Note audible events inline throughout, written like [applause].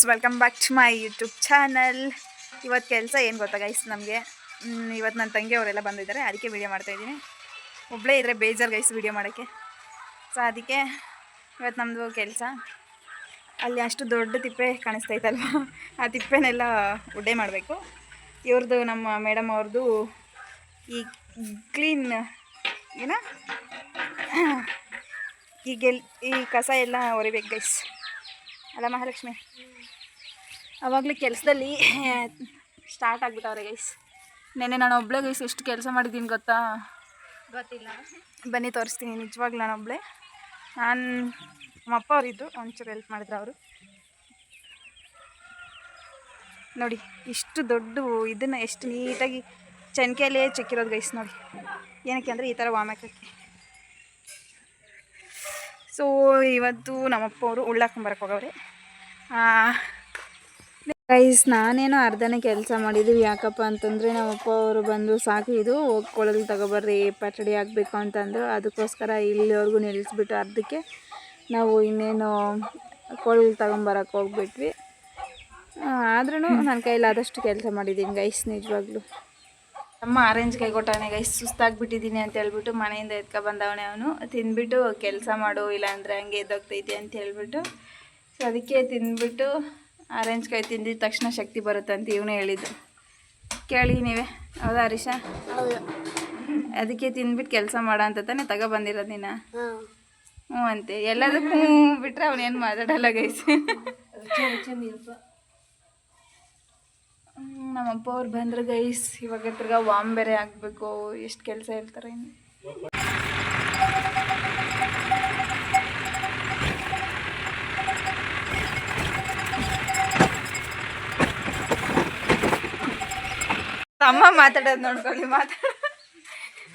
Friends welcome back to my YouTube channel ಇವತ್ತು ಕೆಲಸ ಏನು ಗೊತ್ತಾ ಗೈಸ್ ನಮಗೆ? ಇವತ್ತು ನನ್ನ ತಂಗಿ ಅವರೆಲ್ಲ ಬಂದಿದ್ದಾರೆ, ಅದಕ್ಕೆ ವೀಡಿಯೋ ಮಾಡ್ತಾಯಿದ್ದೀನಿ ಒಬ್ಬಳೇ ಇದ್ದರೆ ಬೇಜಾರು ಗೈಸ್ ವೀಡಿಯೋ ಮಾಡೋಕ್ಕೆ. ಸೊ ಅದಕ್ಕೆ ಇವತ್ತು ನಮ್ಮದು ಕೆಲಸ. ಅಲ್ಲಿ ಅಷ್ಟು ದೊಡ್ಡ ತಿಪ್ಪೆ ಕಾಣಿಸ್ತೈತಲ್ವ ಆ ತಿಪ್ಪೆನೆಲ್ಲ ಉಡ್ಡೆ ಮಾಡಬೇಕು. ಇವ್ರದ್ದು ನಮ್ಮ ಮೇಡಮ್ ಅವ್ರದ್ದು ಈ ಕ್ಲೀನ್ ಏನ? ಈ ಗೆಲ್, ಈ ಕಸ ಎಲ್ಲ ಹೊರಿಬೇಕು ಗೈಸ್ ಅಲ್ಲ ಮಹಾಲಕ್ಷ್ಮಿ. ಅವಾಗಲೇ ಕೆಲಸದಲ್ಲಿ ಸ್ಟಾರ್ಟ್ ಆಗ್ಬಿಟ್ಟವ್ರೆ ಗೈಸ್ ನೆನ್ನೆ ನಾನು ಒಬ್ಬಳೇ ಗೈಸ್ ಎಷ್ಟು ಕೆಲಸ ಮಾಡಿದ್ದೀನಿ ಗೊತ್ತಾ? ಗೊತ್ತಿಲ್ಲ. ಬನ್ನಿ ತೋರಿಸ್ತೀನಿ ನಿಜವಾಗ್ಲೂ ನಾನು ಒಬ್ಬಳೇ ನಾನು ನಮ್ಮಪ್ಪ ಅವರಿದ್ದು ಒಂಚೂರು ಹೆಲ್ಪ್ ಮಾಡಿದ್ರು ಅವರು. ನೋಡಿ ಇಷ್ಟು ದೊಡ್ಡ ಇದನ್ನು ಎಷ್ಟು ನೀಟಾಗಿ ಚನ್ಕೆಯಲ್ಲೇ ಚೆಕ್ಕಿರೋದು ಗೈಸ್ ನೋಡಿ. ಏನಕ್ಕೆ ಅಂದರೆ ಈ ಥರ ವಾಮಕಕ್ಕೆ ಸೊ ಇವತ್ತು ನಮ್ಮಪ್ಪ ಅವರು ಉಳ್ಳಾಕೊಂಬರಕ್ಕೆ ಹೋಗವ್ರೆ. ಗೈಸ್ ನಾನೇನು ಅರ್ಧನೇ ಕೆಲಸ ಮಾಡಿದ್ದೀವಿ ಯಾಕಪ್ಪ ಅಂತಂದರೆ ನಮ್ಮಪ್ಪ ಅವರು ಬಂದು ಸಾಕು. ಇದು ಹೋಗಿ ಕೊಳಲು ತಗೊಬರ್ರಿ ಪಚಡಿ ಆಗಬೇಕು ಅಂತಂದರು. ಅದಕ್ಕೋಸ್ಕರ ಇಲ್ಲಿವರೆಗೂ ನಿಲ್ಲಿಸ್ಬಿಟ್ಟು ಅರ್ಧಕ್ಕೆ ನಾವು ಇನ್ನೇನು ಕೊಳಲು ತಗೊಂಬರಕ್ಕೆ ಹೋಗ್ಬಿಟ್ವಿ. ಆದ್ರೂ ನನ್ನ ಕೈಲಾದಷ್ಟು ಕೆಲಸ ಮಾಡಿದ್ದೀನಿ ಗೈಸ್ ನಿಜವಾಗ್ಲೂ. ನಮ್ಮ ಆರೆಂಜ್ ಕೈ ಕೊಟ್ಟವನೆ ಗೈಸ್ ಸುಸ್ತಾಗ್ಬಿಟ್ಟಿದ್ದೀನಿ ಅಂತ ಹೇಳ್ಬಿಟ್ಟು ಮನೆಯಿಂದ ಎತ್ಕೊ ಬಂದವನೇ ಅವನು. ತಿಂದ್ಬಿಟ್ಟು ಕೆಲಸ ಮಾಡು ಇಲ್ಲಾಂದರೆ ಹಂಗೆ ಎದ್ದೋಗ್ತೈತಿ ಅಂತ ಹೇಳ್ಬಿಟ್ಟು ಸೊ ಅದಕ್ಕೆ ತಿಂದ್ಬಿಟ್ಟು ಆರೆಂಜ್ ಕಾಯಿ ತಿಂದಿದ ತಕ್ಷಣ ಶಕ್ತಿ ಬರುತ್ತೆ ಅಂತ ಇವನೇ ಹೇಳಿದ್ದು. ಕೇಳಿ ನೀವೇ. ಹೌದಾ ಹರೀಶ? ಅದಕ್ಕೆ ತಿಂದ್ಬಿಟ್ಟು ಕೆಲಸ ಮಾಡ ಅಂತ ತಾನೇ ತಗೋ ಬಂದಿರೋದು ನೀನು? ಹ್ಞೂ ಅಂತೆ. ಎಲ್ಲದಕ್ಕೂ ಬಿಟ್ರೆ ಅವನೇನು ಮಾತಾಡಲ್ಲ ಗೈಸ್ ನಮ್ಮಪ್ಪ ಅವ್ರು ಬಂದ್ರೆ ಗೈಸ್ ಇವಾಗ ತಿರ್ಗ ವಾಮ್ ಬೇರೆ ಆಗಬೇಕು. ಎಷ್ಟು ಕೆಲಸ ಇರ್ತಾರೆ ಇನ್ನು. ತಮ್ಮ ಮಾತಾಡೋದು ನೋಡ್ಕೊಳ್ಳಿ ಮಾತಾಡ.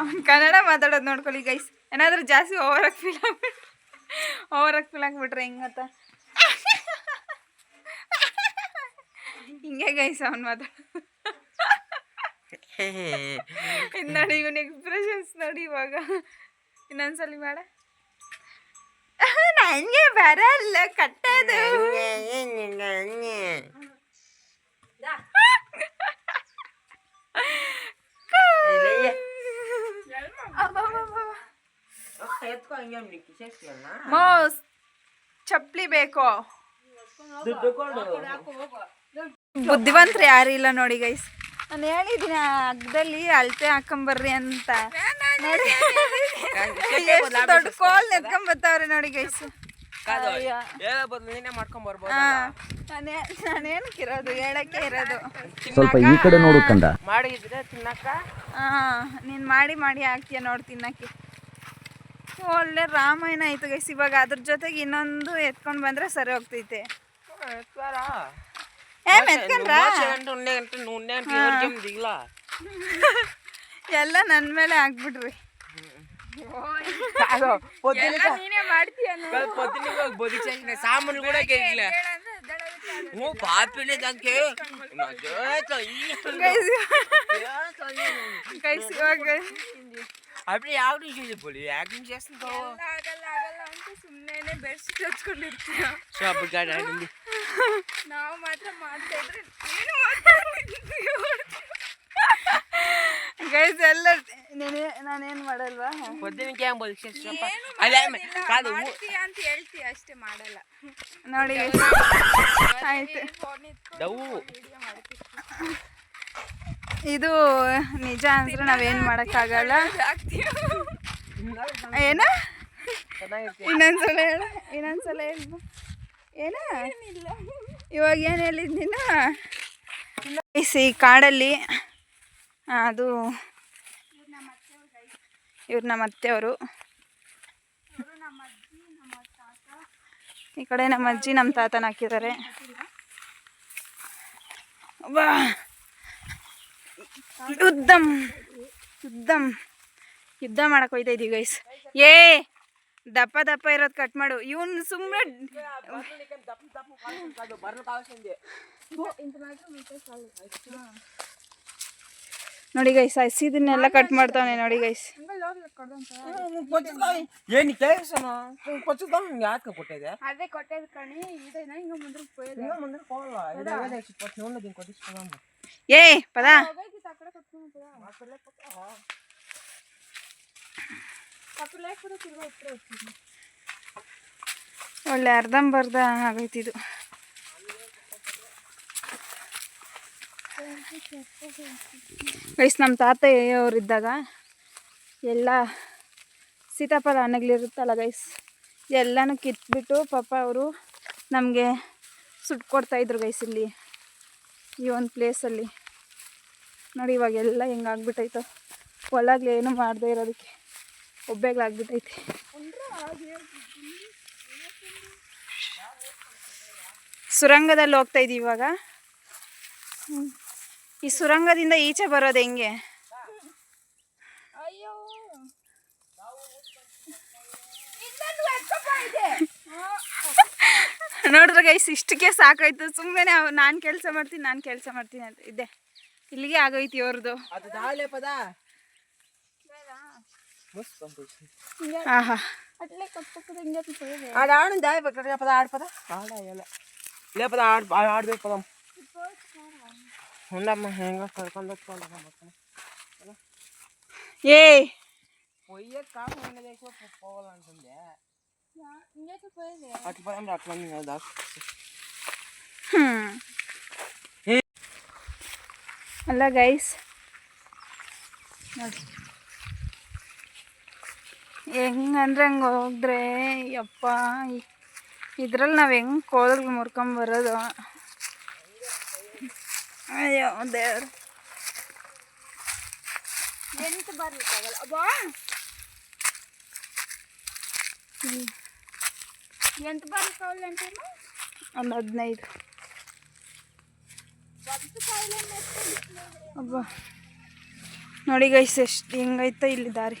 ಅವ್ನು ಕನ್ನಡ ಮಾತಾಡೋದು ನೋಡ್ಕೊಳ್ಳಿ ಗೈಸ್ ಏನಾದರೂ ಜಾಸ್ತಿ ಓವರ್ ಆಗಿ ಫೀಲ್ ಆಗ್ಬಿಟ್ರೆ ಆಗಿ ಫೀಲ್ ಆಗಿಬಿಟ್ರೆ ಹೆಂಗತ್ತ ಗೊತ್ತಾ? ಹಿಂಗೆ ಗೈಸ್ ಅವ್ನು ಮಾತಾಡ. ಇದು ನೋಡಿ ಇವನ್ ಎಕ್ಸ್ಪ್ರೆಷನ್ಸ್ ನೋಡಿ ಇವಾಗ. ಇನ್ನೊಂದ್ಸಲಿ ಮಾಡ. ನನಗೆ ಬರಲ್ಲ ಕಟ್ಟೋದು. ಮೋಸ್ ಚಪ್ಪಲಿ ಬೇಕು. ಬುದ್ಧಿವಂತರು ಯಾರು ಇಲ್ಲ ನೋಡಿ ಗೈಸ್ ನಾನು ಹೇಳಿದ್ದೀನಿ ಅಗ್ಗದಲ್ಲಿ ಅಳತೆ ಹಾಕೊಂಬರ್ರಿ ಅಂತ. ನೋಡಿ. ಎಷ್ಟು ದೊಡ್ಡ ಕೋಲ್ ಎತ್ಕೊಂಬತ್ತವ್ರೆ ನೋಡಿ ಗೈಸ್ ನಾನೇ ನಾನೇನಕ್ಕೆ ಇರೋದು? ಹೇಳಕ್ಕೆ ಇರೋದು. ಸ್ವಲ್ಪ ಈ ಕಡೆ ನೋಡು ಕಂದ. ಮಾಡಿದ್ರೆ ತಿನ್ನಕ್ಕ? ಹಾಂ ನೀನು ಮಾಡಿ ಮಾಡಿ ಹಾಕ್ತೀಯ ನೋಡಿ ತಿನ್ನಕ್ಕೆ. ಒಳ್ಳೆ ರಾಮಾಯಣ ಆಯ್ತು ಗೈಸ್ ಇವಾಗ ಅದ್ರ ಜೊತೆಗೆ ಇನ್ನೊಂದು ಎತ್ಕೊಂಡು ಬಂದ್ರೆ ಸರಿ ಹೋಗ್ತೈತೆ. ಏ ಮೆತ್ಕೊಂಡ್ರ? [laughs] ಎಲ್ಲ ನನ್ನ ಮೇಲೆ ಹಾಕ್ಬಿಡ್ರಿ ನೀನೇ ಮಾಡ್ತೀಯ పొద్దున్న బొది చేసిన సామాన్లు కూడా కేకిలే ఓ పాపిలే దానికి ಗೈಸ್ ಇವಾಗ అప్పుడు యాక్టింగ్ చేసి పోలి యాక్టింగ్ చేస్తుంటావు ಆಗಲ್ಲ ಆಗಲ್ಲ ಅಂತ ಸುಮ್ಮನೆ ಬೆಡ್ಶೀಟ್ ಹಚ್ಕೊಂಡಿರ್ತೀಯ సో అప్పుడు కాదు ఆడింది ನಾವು ಮಾತ್ರ ಮಾಡ್ತಾ ಇದ್ರೆ ನೀನು ಗೈಸ್ ಎಲ್ಲ ನಾನು ಏನು ಮಾಡಲ್ವಾ ಅಷ್ಟೇ ಮಾಡಲ್ಲ. ನೋಡಿ. ಇದು ನಿಜ ಅಂದ್ರೆ ನಾವೇನ್ ಇನ್ನೊಂದು ಏನ? ಇನ್ನೊಂದ್ಸಲ ಹೇಳ ಇನ್ನೊಂದ್ಸಲ ಹೇಳ. ಏನ? ಇವಾಗ ಏನು ಹೇಳಿದ್ನಿನ ಈ ಕಾಡಲ್ಲಿ ಅದು ಇವ್ರು ನಮ್ಮ ಅತ್ತೆಯವರು. ಈ ಕಡೆ ನಮ್ಮ ಅಜ್ಜಿ, ನಮ್ಮ ತಾತನ ಹಾಕಿದ್ದಾರೆ. ಯುದ್ಧಂ ಯುದ್ಧಂ. ಯುದ್ಧ ಮಾಡಕ್ ಹೋಯ್ತಾ ಇದೀವಿ ಗೈಸ್ ಏ, ದಪ್ಪ ದಪ್ಪ ಇರೋದು ಕಟ್ ಮಾಡು. ಇವನ್ ಸುಮ್ಮನೆ ನೋಡಿ ಗೈಸ್ ಹಸಿದನ್ನೆಲ್ಲ ಕಟ್ ಮಾಡ್ತಾವನೆ ನೋಡಿ ಗೈಸ್ ಏನು ಕೆಲಸನ ಪಚ್ಚದ ಯಾಕೆ ಕೊಟ್ಟಿದೆ? ಅದೇ ಕೊಟ್ಟದ ಕಣಿ ಇದನ್ನ ಹಿಂಗ ಮುಂದೆ ಹೋಯ್ದು ಇನ್ನೂ ಮುಂದೆ ಹೋಗಲ್ಲ ಇದು ನೋಡಿ ದಿನ ಏ ಪದ. ಒಳ್ಳೆ ಅರ್ಧಂಬರ್ಧ ಆಗೈತಿದು ಗೈಸ್ ನಮ್ಮ ತಾತಯ್ಯವರಿದ್ದಾಗ ಎಲ್ಲ ಸೀತಾಫಲ ಹಣ್ಣುಗಳಿರುತ್ತಲ್ಲ ಗೈಸ್, ಎಲ್ಲನೂ ಕಿತ್ಬಿಟ್ಟು ಪಾಪ ಅವರು ನಮಗೆ ಸುಟ್ಕೊಡ್ತಾಯಿದ್ರು ಗೈಸ್ ಇಲ್ಲಿ, ಈ ಒಂದು ಪ್ಲೇಸಲ್ಲಿ ನೋಡಿ, ಇವಾಗೆಲ್ಲ ಹೆಂಗಾಗ್ಬಿಟ್ಟೈತೋ ಏನು ಮಾಡದೇ ಇರೋದಕ್ಕೆ. ಒಬ್ಬೆಗಳಾಗ್ಬಿಟ್ಟೈತೆ ಸುರಂಗದಲ್ಲಿ ಹೋಗ್ತಾ ಇದೀವಿ ಇವಾಗ. ಹ್ಮ್. ಈ ಸುರಂಗದಿಂದ ಈಚೆ ಬರೋದು ಹೆಂಗೆ? ನೋಡಿದ್ರೆ ಗೈಸ್ ಇಷ್ಟಕ್ಕೆ ಸಾಕಾಯ್ತು. ಸುಮ್ಮನೆ ನಾನು ಕೆಲಸ ಮಾಡ್ತೀನಿ ನಾನು ಕೆಲಸ ಮಾಡ್ತೀನಿ ಅಂತ. ಇದೆ. ಇಲ್ಲಿಗೆ ಆಗೋಯ್ತು ಇವ್ರದ್ದು ಅದು ದಾಳೆ ಪದ? ಮಸ್ತ್ ಬಂತು ಆಹಾ. ಅಟ್ಲೆ ಕಪ್ಪಕ್ಕದ ಹಿಂಗೆ ಹೋಯ್ದೆ ಆಡ ಆಡು ದಾಳೆ ಬೇಕಾದ್ರೆ ಪದ ಆಡ್ ಪದ? ಆಡ ಎಲ್ಲ ಪದ ಆಡ್ ಆಡ್ಬೇಕು ಪದ. ಹುಂಡಮ್ಮ ಹೆಂಗ ಕರ್ಕೊಂಡು ಹೋಗ್ಕೊಂಡು ಏ పొయ్యే కాదు ఉండేది పోవాలంటుందే ಹಿಂಗೆ ಹೋಯ್ದೆ అట్లా పోయి అంటే అట్లా ఉంది కదా ಹ್ಮ್ ಅಲ್ಲ ಗೈಸ್ ನೋಡಿ ಹೆಂಗಂದ್ರೆ ಹಂಗೆ ಹೋದ್ರೆ ಯಪ್ಪ ಇದ್ರಲ್ಲಿ ನಾವು ಹೆಂಗೆ ಕೋಲ್ಗಳು ಮುರ್ಕೊಂಬರೋದು ಅಯ್ಯೋ ದೇವ್ರು ಎಂತ ಬರ್ಲಿಕ್ಕಾಗಲ್ಲ ಅಬ್ಬಾ ಎಂತ ಬರ್ಲಿಕ್ಕಾಗಲ್ಲ ಅಂತೇನು ಒಂದು ಹದಿನೈದು ಅಬ್ಬ ನೋಡಿ ಗೈಸ್ ಎಷ್ಟು ಹೆಂಗೈತೆ ಇಲ್ಲಿ ದಾರಿ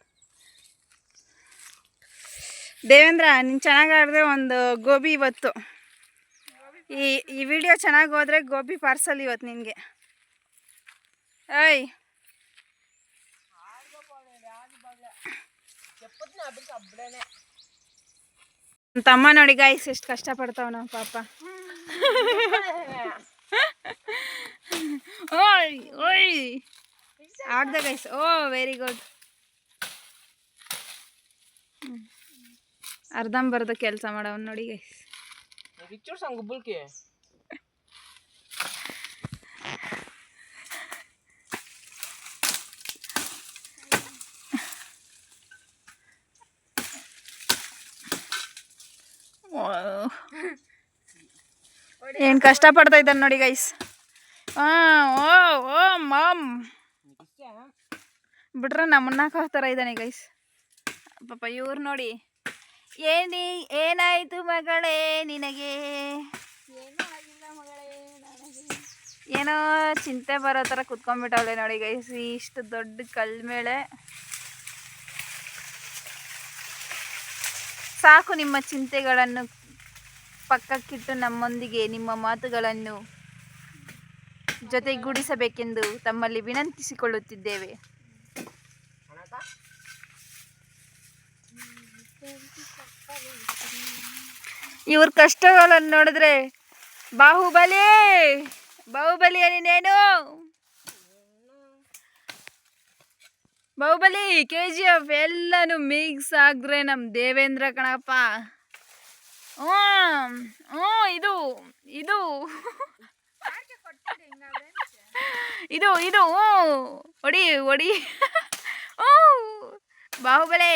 ದೇವೇಂದ್ರ, ನೀನು ಚೆನ್ನಾಗಿ ಆಡಿದ್ರೆ ಒಂದು ಗೋಬಿ ಇವತ್ತು. ಈ ಈ ವಿಡಿಯೋ ಚೆನ್ನಾಗಿ ಹೋದ್ರೆ ಗೋಬಿ ಪಾರ್ಸಲ್ ಇವತ್ತು ನಿನಗೆ. ನನ್ ತಮ್ಮ ನೋಡಿ ಗಾಯ್ಸ್ ಎಷ್ಟು ಕಷ್ಟಪಡ್ತಾವ ನಮ್ಮ ಪಾಪ. ಓಯ್ ಓಯ್. ಆಡ್ದ ಗೈಸ್ ಓ ವೆರಿ ಗುಡ್ ಅರ್ಧಂಬರ್ಧ ಕೆಲಸ ಮಾಡವನ್ ನೋಡಿ ಗೈಸ್ ಏನು ಕಷ್ಟ ಪಡ್ತಾ ಇದ್ದಾನೆ ನೋಡಿ ಗೈಸ್ ಹಾಂ ಓ ಓ ಮಾಮ್. ಬಿಟ್ರೆ ನಮ್ಮನ್ನ ಹಾಕೋತಾರ ಇದ್ದಾನೆ ಗೈಸ್ ಪಾಪ ಇವ್ರು ನೋಡಿ. ಏನಿ ಏನಾಯ್ತು ಮಗಳೇ ನಿನಗೆ? ಏನೂ ಚಿಂತೆ ಬರೋ ಥರ ಕುತ್ಕೊಂಡ್ಬಿಟ್ಟವಳೆ ನೋಡಿ ಗೈಸ್ ಇಷ್ಟು ದೊಡ್ಡ ಕಲ್ ಮೇಲೆ. ಸಾಕು ನಿಮ್ಮ ಚಿಂತೆಗಳನ್ನು ಪಕ್ಕಕ್ಕಿಟ್ಟು ನಮ್ಮೊಂದಿಗೆ ನಿಮ್ಮ ಮಾತುಗಳನ್ನು ಜೊತೆಗೂಡಿಸಬೇಕೆಂದು ತಮ್ಮಲ್ಲಿ ವಿನಂತಿಸಿಕೊಳ್ಳುತ್ತಿದ್ದೇವೆ. ಇವ್ರ ಕಷ್ಟಗಳನ್ನು ನೋಡಿದ್ರೆ ಬಾಹುಬಲಿ ಬಾಹುಬಲಿ ನೀನೇನು ಬಾಹುಬಲಿ ಕೆ ಜಿ ಎಫ್ ಎಲ್ಲನೂ ಮಿಕ್ಸ್ ಆದ್ರೆ ನಮ್ಮ ದೇವೇಂದ್ರ ಕಣಪ್ಪ. ಹ್ಞೂ, ಇದು ಇದು. ಇದು ಇದು, ಹ್ಞೂ. ಒಡಿ ಒಡಿ. ಹ್ಞೂ, ಬಾಹುಬಲಿ.